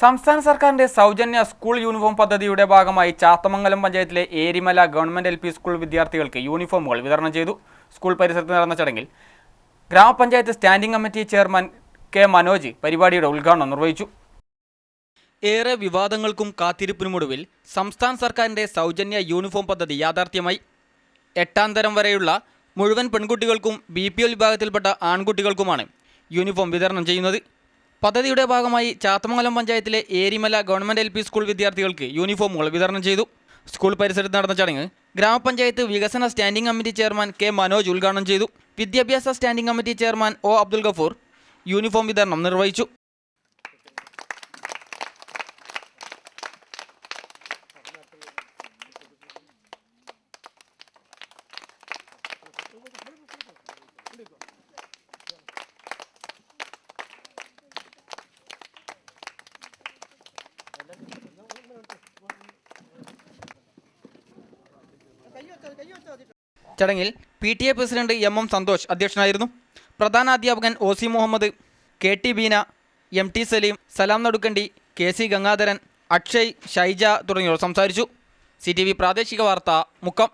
സംസ്ഥാന സർക്കാരിന്റെ സൗജന്യ സ്കൂൾ യൂണിഫോം പദ്ധതിയുടെ ഭാഗമായി ചാത്തമംഗലം പഞ്ചായത്തിലെ ഏരിമല ഗവൺമെന്റ് എൽ സ്കൂൾ വിദ്യാർത്ഥികൾക്ക് യൂണിഫോമുകൾ വിതരണം ചെയ്തു. സ്കൂൾ പരിസരത്ത് നടന്ന ചടങ്ങിൽ ഗ്രാമപഞ്ചായത്ത് standing committee chairman K Manoj പരിപാടിയുടെ ഉദ്ഘാടനം നിർവഹിച്ചു. ഏറെ വിവാദങ്ങൾക്കും കാത്തിരിപ്പിനുമൊടുവിൽ സംസ്ഥാന സർക്കാരിന്റെ സൗജന്യ യൂണിഫോം പദ്ധതി യാഥാർത്ഥ്യമായി. എട്ടാം തരം വരെയുള്ള മുഴുവൻ പെൺകുട്ടികൾക്കും ബി വിഭാഗത്തിൽപ്പെട്ട ആൺകുട്ടികൾക്കുമാണ് യൂണിഫോം വിതരണം ചെയ്യുന്നത്. പദ്ധതിയുടെ ഭാഗമായി ചാത്തമംഗലം പഞ്ചായത്തിലെ ഏരിമല ഗവൺമെന്റ് എൽ സ്കൂൾ വിദ്യാർത്ഥികൾക്ക് യൂണിഫോമുകൾ വിതരണം ചെയ്തു. സ്കൂൾ പരിസരത്ത് നടന്ന ചടങ്ങ് ഗ്രാമപഞ്ചായത്ത് വികസന standing committee chairman K Manoj ഉദ്ഘാടനം ചെയ്തു. വിദ്യാഭ്യാസ standing committee chairman O Abdul Gafoor uniform വിതരണം നിർവഹിച്ചു. ചടങ്ങിൽ P T A president M M Santhosh അധ്യക്ഷനായിരുന്നു. പ്രധാന അധ്യാപകൻ O C Muhammad K T Beena M T Saleem Salam Nadukkandi K C Gangadharan Akshay Shaija തുടങ്ങിയവർ സംസാരിച്ചു. സി ടി വി പ്രാദേശിക വാർത്ത മുക്കം.